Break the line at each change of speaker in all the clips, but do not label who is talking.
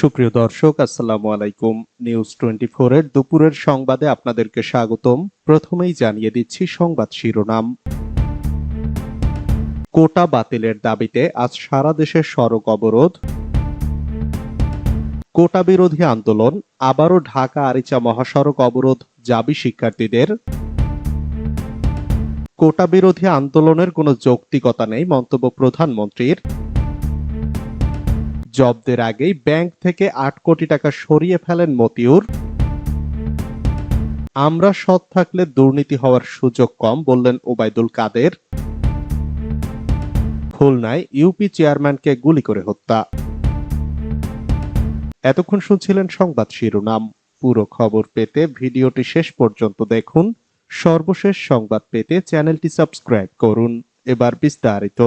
সুপ্রিয় দর্শক আসসালামু আলাইকুম নিউজ টোয়েন্টি এর দুপুরের সংবাদে আপনাদেরকে স্বাগতম প্রথমেই জানিয়ে দিচ্ছি সংবাদ শিরোনাম কোটা বাতিলের দাবিতে আজ সারা দেশে সড়ক অবরোধ কোটা বিরোধী আন্দোলন আবারও ঢাকা আরিচা মহাসড়ক অবরোধ যাবি শিক্ষার্থীদের কোটা বিরোধী আন্দোলনের কোনো যৌক্তিকতা নেই মন্তব্য প্রধানমন্ত্রীর জব্দের আগেই ব্যাংক থেকে আট কোটি টাকা সরিয়ে ফেলেন মতিউর আমরা সৎ থাকলে দুর্নীতি হওয়ার সুযোগ কম বললেন ওবায়দুল কাদের খুলনায় ইউপি চেয়ারম্যানকে গুলি করে হত্যা এতক্ষণ শুনছিলেন সংবাদ শিরোনাম পুরো খবর পেতে ভিডিওটি শেষ পর্যন্ত দেখুন সর্বশেষ সংবাদ পেতে চ্যানেলটি সাবস্ক্রাইব করুন এবার বিস্তারিত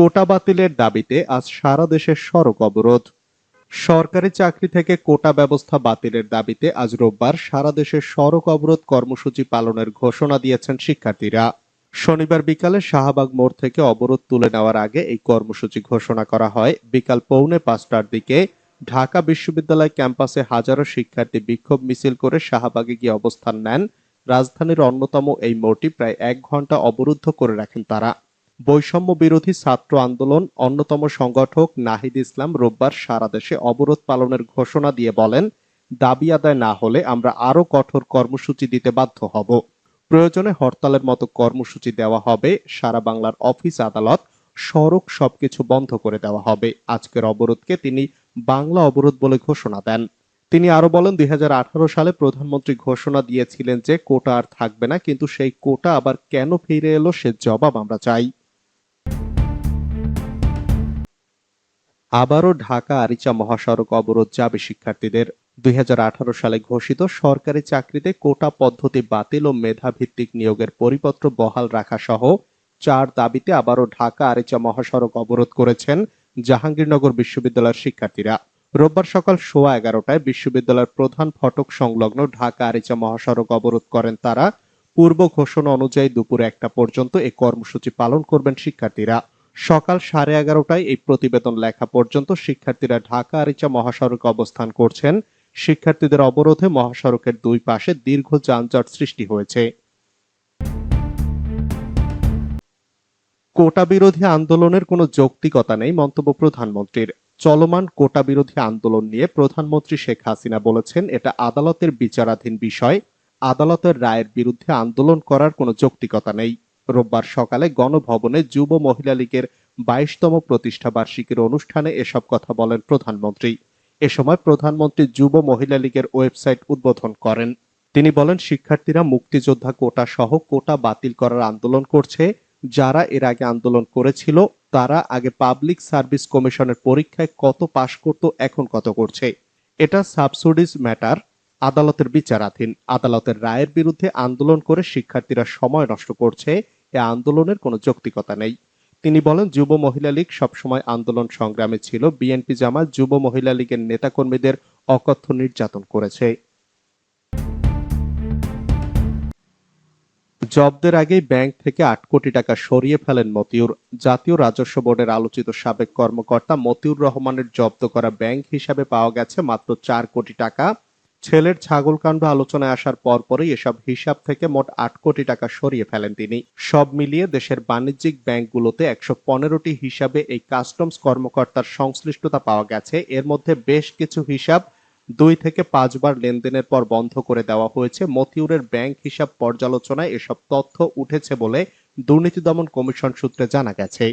কোটা বাতিলের দাবিতে আজ সারা দেশে সড়ক অবরোধ সরকারি চাকরি থেকে কোটা ব্যবস্থা বাতিলের দাবিতে আজ রোববার সারা দেশে সড়ক অবরোধ কর্মসূচি পালনের ঘোষণা দিয়েছেন শিক্ষার্থীরা শনিবার বিকালে শাহবাগ মোড় থেকে অবরোধ তুলে নেওয়ার আগে এই কর্মসূচি ঘোষণা করা হয় বিকাল পৌনে পাঁচটার দিকে ঢাকা বিশ্ববিদ্যালয় ক্যাম্পাসে হাজারো শিক্ষার্থী বিক্ষোভ মিছিল করে শাহবাগে গিয়ে অবস্থান নেন রাজধানীর অন্যতম এই মোড়টি প্রায় এক ঘন্টা অবরুদ্ধ করে রাখেন তারা বৈষম্য বিরোধী ছাত্র আন্দোলন অন্যতম সংগঠক নাহিদ ইসলাম রোববার সারা দেশে অবরোধ পালনের ঘোষণা দিয়ে বলেন দাবি আদায় না হলে আমরা আরও কঠোর কর্মসূচি দিতে বাধ্য হব প্রয়োজনে হরতালের মতো কর্মসূচি দেওয়া হবে সারা বাংলার অফিস আদালত সড়ক সবকিছু বন্ধ করে দেওয়া হবে আজকের অবরোধকে তিনি বাংলা অবরোধ বলে ঘোষণা দেন তিনি আরো বলেন দুই সালে প্রধানমন্ত্রী ঘোষণা দিয়েছিলেন যে কোটা আর থাকবে না কিন্তু সেই কোটা আবার কেন ফিরে এলো সে জবাব আমরা চাই আবারও ঢাকা আরিচা মহাসড়ক অবরোধ যাবে শিক্ষার্থীদের দুই সালে ঘোষিত সরকারি চাকরিতে কোটা পদ্ধতি বাতিল ও মেধাভিত্তিক নিয়োগের পরিপত্র বহাল রাখা সহ চার দাবিতে আবারও ঢাকা আরিচা মহাসড়ক অবরোধ করেছেন জাহাঙ্গীরনগর বিশ্ববিদ্যালয়ের শিক্ষার্থীরা রোববার সকাল সোয়া এগারোটায় বিশ্ববিদ্যালয়ের প্রধান ফটক সংলগ্ন ঢাকা আরিচা মহাসড়ক অবরোধ করেন তারা পূর্ব ঘোষণা অনুযায়ী দুপুর একটা পর্যন্ত এ কর্মসূচি পালন করবেন শিক্ষার্থীরা সকাল সাড়ে এগারোটায় এই প্রতিবেদন লেখা পর্যন্ত শিক্ষার্থীরা ঢাকা আরিচা মহাসড়কে অবস্থান করছেন শিক্ষার্থীদের অবরোধে মহাসড়কের দুই পাশে দীর্ঘ যানজট সৃষ্টি হয়েছে কোটা বিরোধী আন্দোলনের কোনো যৌক্তিকতা নেই মন্তব্য প্রধানমন্ত্রীর চলমান কোটা বিরোধী আন্দোলন নিয়ে প্রধানমন্ত্রী শেখ হাসিনা বলেছেন এটা আদালতের বিচারাধীন বিষয় আদালতের রায়ের বিরুদ্ধে আন্দোলন করার কোনো যৌক্তিকতা নেই রোববার সকালে গণভবনে যুব মহিলা লীগের বাইশতম প্রতিষ্ঠা বার্ষিকীর অনুষ্ঠানে এসব কথা বলেন প্রধানমন্ত্রী এ সময় প্রধানমন্ত্রী যুব মহিলা লীগের ওয়েবসাইট উদ্বোধন করেন তিনি বলেন শিক্ষার্থীরা মুক্তিযোদ্ধা কোটা সহ কোটা বাতিল করার আন্দোলন করছে যারা এর আগে আন্দোলন করেছিল তারা আগে পাবলিক সার্ভিস কমিশনের পরীক্ষায় কত পাশ করত এখন কত করছে এটা সাবসিডিজ ম্যাটার আদালতের বিচারাধীন আদালতের রায়ের বিরুদ্ধে আন্দোলন করে শিক্ষার্থীরা সময় নষ্ট করছে এ আন্দোলনের কোনো যৌক্তিকতা নেই তিনি বলেন যুব মহিলা লীগ সবসময় আন্দোলন সংগ্রামে ছিল বিএনপি জামাত যুব মহিলা লীগের নেতাকর্মীদের অকথ্য নির্যাতন করেছে জব্দের আগেই ব্যাংক থেকে আট কোটি টাকা সরিয়ে ফেলেন মতিউর জাতীয় রাজস্ব বোর্ডের আলোচিত সাবেক কর্মকর্তা মতিউর রহমানের জব্দ করা ব্যাংক হিসাবে পাওয়া গেছে মাত্র চার কোটি টাকা ছেলের ছাগল কাণ্ড আলোচনায় আসার পরপরই এসব হিসাব থেকে মোট আট কোটি টাকা সরিয়ে ফেলেন তিনি সব মিলিয়ে দেশের বাণিজ্যিক ব্যাংকগুলোতে একশো পনেরোটি হিসাবে এই কাস্টমস কর্মকর্তার সংশ্লিষ্টতা পাওয়া গেছে এর মধ্যে বেশ কিছু হিসাব দুই থেকে পাঁচবার লেনদেনের পর বন্ধ করে দেওয়া হয়েছে মতিউরের ব্যাংক হিসাব পর্যালোচনায় এসব তথ্য উঠেছে বলে দুর্নীতি দমন কমিশন সূত্রে জানা গেছে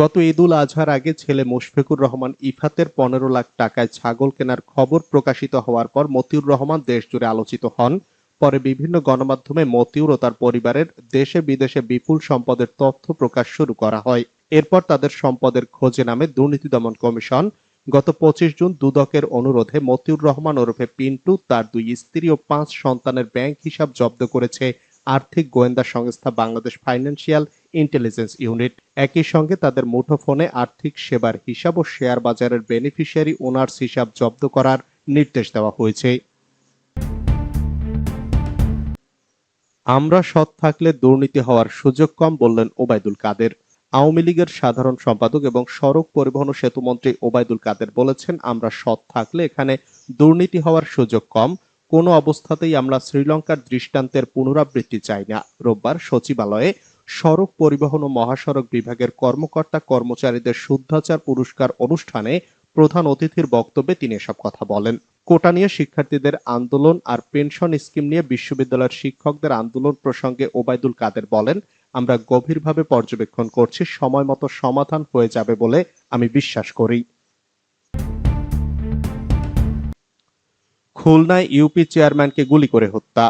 গত ঈদুল আজহার আগে ছেলে মুশফিকুর রহমান ইফাতের পনেরো লাখ টাকায় ছাগল কেনার খবর প্রকাশিত হওয়ার পর মতিউর রহমান দেশজুড়ে আলোচিত হন পরে বিভিন্ন গণমাধ্যমে মতিউর ও তার পরিবারের দেশে বিদেশে বিপুল সম্পদের তথ্য প্রকাশ শুরু করা হয় এরপর তাদের সম্পদের খোঁজে নামে দুর্নীতি দমন কমিশন গত পঁচিশ জুন দুদকের অনুরোধে মতিউর রহমান ওরফে পিন্টু তার দুই স্ত্রী ও পাঁচ সন্তানের ব্যাংক হিসাব জব্দ করেছে আর্থিক গোয়েন্দা সংস্থা বাংলাদেশ ফাইন্যান্সিয়াল ইন্টেলিজেন্স ইউনিট একই সঙ্গে তাদের মুঠোফোনে আর্থিক সেবার হিসাব ও শেয়ার বাজারের বেনিফিশিয়ারি ওনার্স হিসাব জব্দ করার নির্দেশ দেওয়া হয়েছে আমরা সৎ থাকলে দুর্নীতি হওয়ার সুযোগ কম বললেন ওবায়দুল কাদের আওয়ামী লীগের সাধারণ সম্পাদক এবং সড়ক পরিবহন সেতুমন্ত্রী ওবায়দুল কাদের বলেছেন আমরা সৎ থাকলে এখানে দুর্নীতি হওয়ার সুযোগ কম কোনো অবস্থাতেই আমরা শ্রীলঙ্কার দৃষ্টান্তের পুনরাবৃত্তি চাই না রোববার সচিবালয়ে সড়ক পরিবহন ও মহাসড়ক বিভাগের কর্মকর্তা কর্মচারীদের শুদ্ধাচার পুরস্কার অনুষ্ঠানে প্রধান অতিথির বক্তব্যে তিনি এসব কথা বলেন কোটা নিয়ে শিক্ষার্থীদের আন্দোলন আর পেনশন স্কিম নিয়ে বিশ্ববিদ্যালয়ের শিক্ষকদের আন্দোলন প্রসঙ্গে ওবায়দুল কাদের বলেন আমরা গভীরভাবে পর্যবেক্ষণ করছি সময় মতো সমাধান হয়ে যাবে বলে আমি বিশ্বাস করি খুলনায় ইউপি চেয়ারম্যানকে গুলি করে হত্যা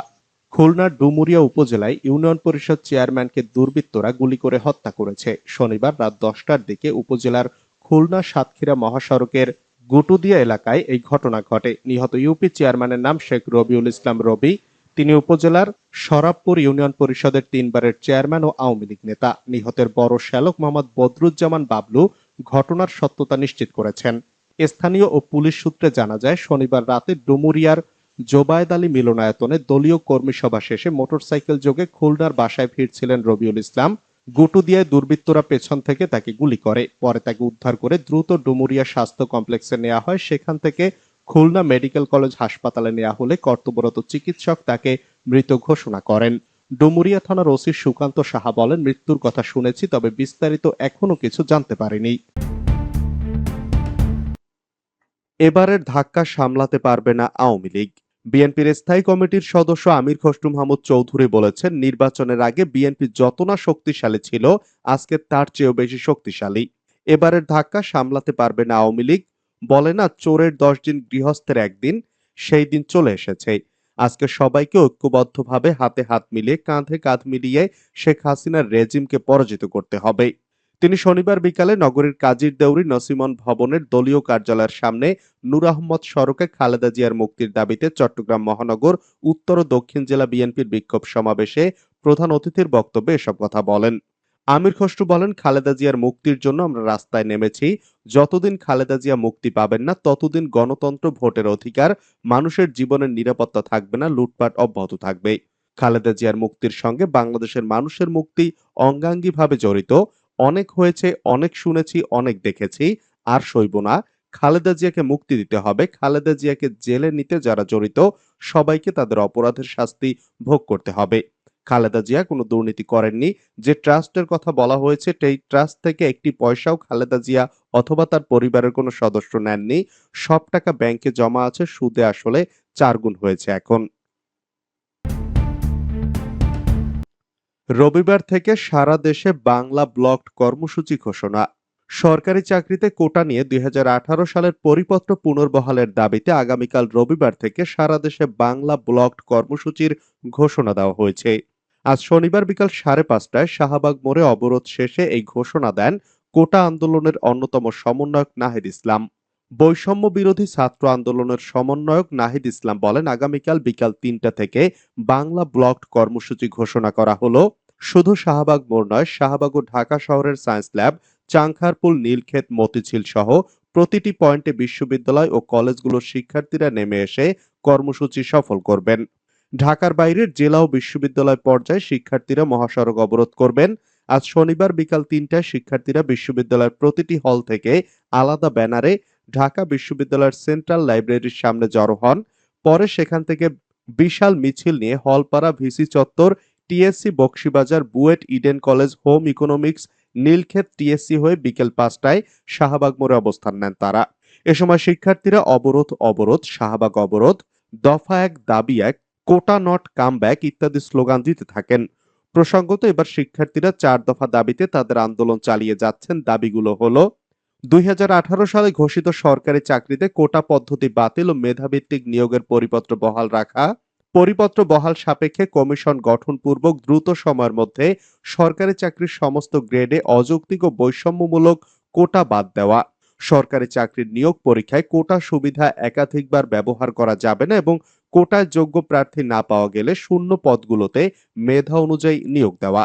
খুলনার ডুমুরিয়া উপজেলায় ইউনিয়ন পরিষদ চেয়ারম্যানকে দুর্বৃত্তরা গুলি করে হত্যা করেছে শনিবার রাত দশটার দিকে উপজেলার খুলনা সাতক্ষীরা মহাসড়কের গুটুদিয়া এলাকায় এই ঘটনা ঘটে নিহত ইউপি চেয়ারম্যানের নাম শেখ রবিউল ইসলাম রবি তিনি উপজেলার সরাবপুর ইউনিয়ন পরিষদের তিনবারের চেয়ারম্যান ও আওয়ামী লীগ নেতা নিহতের বড় শ্যালক মোহাম্মদ বদরুজ্জামান বাবলু ঘটনার সত্যতা নিশ্চিত করেছেন স্থানীয় ও পুলিশ সূত্রে জানা যায় শনিবার রাতে ডুমুরিয়ার জোবায়দ আলী মিলনায়তনে দলীয় কর্মী সভা শেষে মোটরসাইকেল যোগে খুলনার বাসায় ফিরছিলেন রবিউল ইসলাম গুটু দিয়ে দুর্বৃত্তরা পেছন থেকে তাকে গুলি করে পরে তাকে উদ্ধার করে দ্রুত ডুমুরিয়া স্বাস্থ্য কমপ্লেক্সে নেওয়া হয় সেখান থেকে খুলনা মেডিকেল কলেজ হাসপাতালে নেওয়া হলে কর্তব্যরত চিকিৎসক তাকে মৃত ঘোষণা করেন ডুমুরিয়া থানার ওসি সুকান্ত সাহা বলেন মৃত্যুর কথা শুনেছি তবে বিস্তারিত এখনো কিছু জানতে পারিনি এবারের ধাক্কা সামলাতে পারবে না আওয়ামী লীগ বিএনপির স্থায়ী কমিটির সদস্য আমির খসরু মাহমুদ চৌধুরী বলেছেন নির্বাচনের আগে বিএনপি যত না শক্তিশালী ছিল আজকে তার চেয়েও বেশি শক্তিশালী এবারের ধাক্কা সামলাতে পারবে না আওয়ামী লীগ বলে না চোরের দশ দিন গৃহস্থের একদিন সেই দিন চলে এসেছে আজকে সবাইকে ঐক্যবদ্ধভাবে হাতে হাত মিলিয়ে কাঁধে কাঁধ মিলিয়ে শেখ হাসিনার রেজিমকে পরাজিত করতে হবে তিনি শনিবার বিকালে নগরীর কাজীর দেউরি নসিমন ভবনের দলীয় কার্যালয়ের সামনে নূর আহমদ সড়কে খালেদা জিয়ার মুক্তির দাবিতে চট্টগ্রাম মহানগর উত্তর ও দক্ষিণ জেলা বিএনপির বিক্ষোভ সমাবেশে প্রধান অতিথির বক্তব্যে এসব কথা বলেন আমির খসরু বলেন খালেদা জিয়ার মুক্তির জন্য আমরা রাস্তায় নেমেছি যতদিন খালেদা জিয়া মুক্তি পাবেন না ততদিন গণতন্ত্র ভোটের অধিকার মানুষের জীবনের নিরাপত্তা থাকবে না লুটপাট অব্যাহত থাকবে খালেদা জিয়ার মুক্তির সঙ্গে বাংলাদেশের মানুষের মুক্তি অঙ্গাঙ্গিভাবে জড়িত অনেক হয়েছে অনেক শুনেছি অনেক দেখেছি আর সইব না খালেদা জিয়াকে মুক্তি দিতে হবে খালেদা জিয়াকে জেলে নিতে যারা জড়িত সবাইকে তাদের অপরাধের শাস্তি ভোগ করতে হবে খালেদা জিয়া কোনো দুর্নীতি করেননি যে ট্রাস্টের কথা বলা হয়েছে সেই ট্রাস্ট থেকে একটি পয়সাও খালেদা জিয়া অথবা তার পরিবারের কোনো সদস্য নেননি সব টাকা ব্যাংকে জমা আছে সুদে আসলে চারগুণ হয়েছে এখন রবিবার থেকে সারা দেশে বাংলা ব্লক কর্মসূচি ঘোষণা সরকারি চাকরিতে কোটা নিয়ে দুই সালের পরিপত্র পুনর্বহালের দাবিতে আগামীকাল রবিবার থেকে সারা দেশে বাংলা ব্লক কর্মসূচির ঘোষণা দেওয়া হয়েছে আজ শনিবার বিকাল সাড়ে পাঁচটায় শাহবাগ মোড়ে অবরোধ শেষে এই ঘোষণা দেন কোটা আন্দোলনের অন্যতম সমন্বয়ক নাহের ইসলাম বৈষম্য বিরোধী ছাত্র আন্দোলনের সমন্বয়ক নাহিদ ইসলাম বলেন আগামীকাল বিকাল তিনটা থেকে বাংলা ব্লক কর্মসূচি ঘোষণা করা হলো শুধু শাহবাগ মোড় নয় শাহবাগ ও ঢাকা শহরের সায়েন্স ল্যাব চাংখারপুল নীলক্ষেত মতিঝিল সহ প্রতিটি পয়েন্টে বিশ্ববিদ্যালয় ও কলেজগুলোর শিক্ষার্থীরা নেমে এসে কর্মসূচি সফল করবেন ঢাকার বাইরের জেলা ও বিশ্ববিদ্যালয় পর্যায়ে শিক্ষার্থীরা মহাসড়ক অবরোধ করবেন আজ শনিবার বিকাল তিনটায় শিক্ষার্থীরা বিশ্ববিদ্যালয়ের প্রতিটি হল থেকে আলাদা ব্যানারে ঢাকা বিশ্ববিদ্যালয়ের সেন্ট্রাল লাইব্রেরির সামনে জড়ো হন পরে সেখান থেকে বিশাল মিছিল নিয়ে হলপাড়া ভিসি চত্বর TSC Bakshibazar BUET Eden college home economics Nilkhet TSC হয়ে বিকেল পাঁচটায় শাহবাগ মোড়ে অবস্থান নেন তারা এ সময় শিক্ষার্থীরা অবরোধ অবরোধ শাহবাগ অবরোধ দফা এক দাবি এক কোটা নট কাম ব্যাক ইত্যাদি স্লোগান দিতে থাকেন প্রসঙ্গত এবার শিক্ষার্থীরা চার দফা দাবিতে তাদের আন্দোলন চালিয়ে যাচ্ছেন দাবিগুলো হলো দুই সালে ঘোষিত সরকারি চাকরিতে কোটা পদ্ধতি বাতিল ও মেধাভিত্তিক নিয়োগের পরিপত্র বহাল রাখা পরিপত্র বহাল সাপেক্ষে কমিশন গঠনপূর্বক দ্রুত সময়ের মধ্যে সরকারি চাকরির সমস্ত গ্রেডে অযৌক্তিক ও বৈষম্যমূলক কোটা বাদ দেওয়া সরকারি চাকরির নিয়োগ পরীক্ষায় কোটা সুবিধা একাধিকবার ব্যবহার করা যাবে না এবং কোটায় যোগ্য প্রার্থী না পাওয়া গেলে শূন্য পদগুলোতে মেধা অনুযায়ী নিয়োগ দেওয়া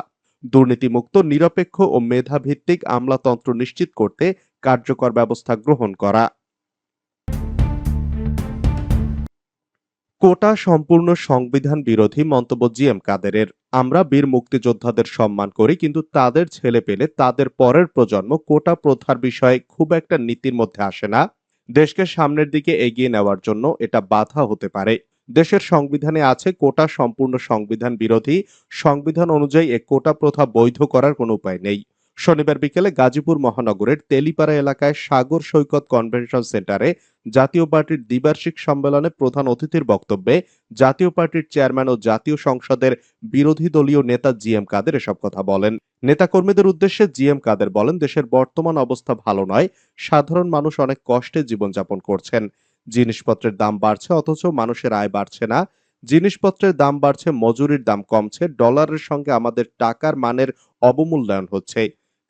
দুর্নীতিমুক্ত নিরপেক্ষ ও মেধাভিত্তিক আমলাতন্ত্র নিশ্চিত করতে কার্যকর ব্যবস্থা গ্রহণ করা কোটা সম্পূর্ণ সংবিধান বিরোধী মন্তব্য জি এম কাদেরের আমরা বীর মুক্তিযোদ্ধাদের সম্মান করি কিন্তু তাদের ছেলে পেলে তাদের পরের প্রজন্ম কোটা প্রথার বিষয়ে খুব একটা নীতির মধ্যে আসে না দেশকে সামনের দিকে এগিয়ে নেওয়ার জন্য এটা বাধা হতে পারে দেশের সংবিধানে আছে কোটা সম্পূর্ণ সংবিধান বিরোধী সংবিধান অনুযায়ী এ কোটা প্রথা বৈধ করার কোনো উপায় নেই শনিবার বিকেলে গাজীপুর মহানগরের তেলিপাড়া এলাকায় সাগর সৈকত কনভেনশন সেন্টারে জাতীয় পার্টির দ্বিবার্ষিক সম্মেলনে প্রধান অতিথির বক্তব্যে জাতীয় পার্টির চেয়ারম্যান ও জাতীয় সংসদের বিরোধী দলীয় নেতা জি এম কাদের এসব কথা বলেন নেতাকর্মীদের উদ্দেশ্যে জি এম কাদের বলেন দেশের বর্তমান অবস্থা ভালো নয় সাধারণ মানুষ অনেক কষ্টে জীবনযাপন করছেন জিনিসপত্রের দাম বাড়ছে অথচ মানুষের আয় বাড়ছে না জিনিসপত্রের দাম বাড়ছে মজুরির দাম কমছে ডলারের সঙ্গে আমাদের টাকার মানের অবমূল্যায়ন হচ্ছে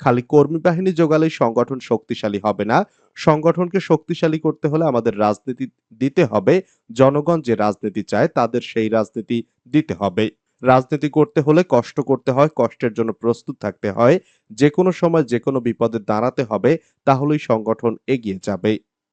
খালি কর্মী বাহিনী জোগালে সংগঠন শক্তিশালী হবে না সংগঠনকে শক্তিশালী করতে হলে আমাদের রাজনীতি দিতে হবে জনগণ যে রাজনীতি চায় তাদের সেই রাজনীতি দিতে হবে রাজনীতি করতে হলে কষ্ট করতে হয় কষ্টের জন্য প্রস্তুত থাকতে হয় যে কোনো সময় যে কোনো বিপদে দাঁড়াতে হবে তাহলেই সংগঠন এগিয়ে যাবে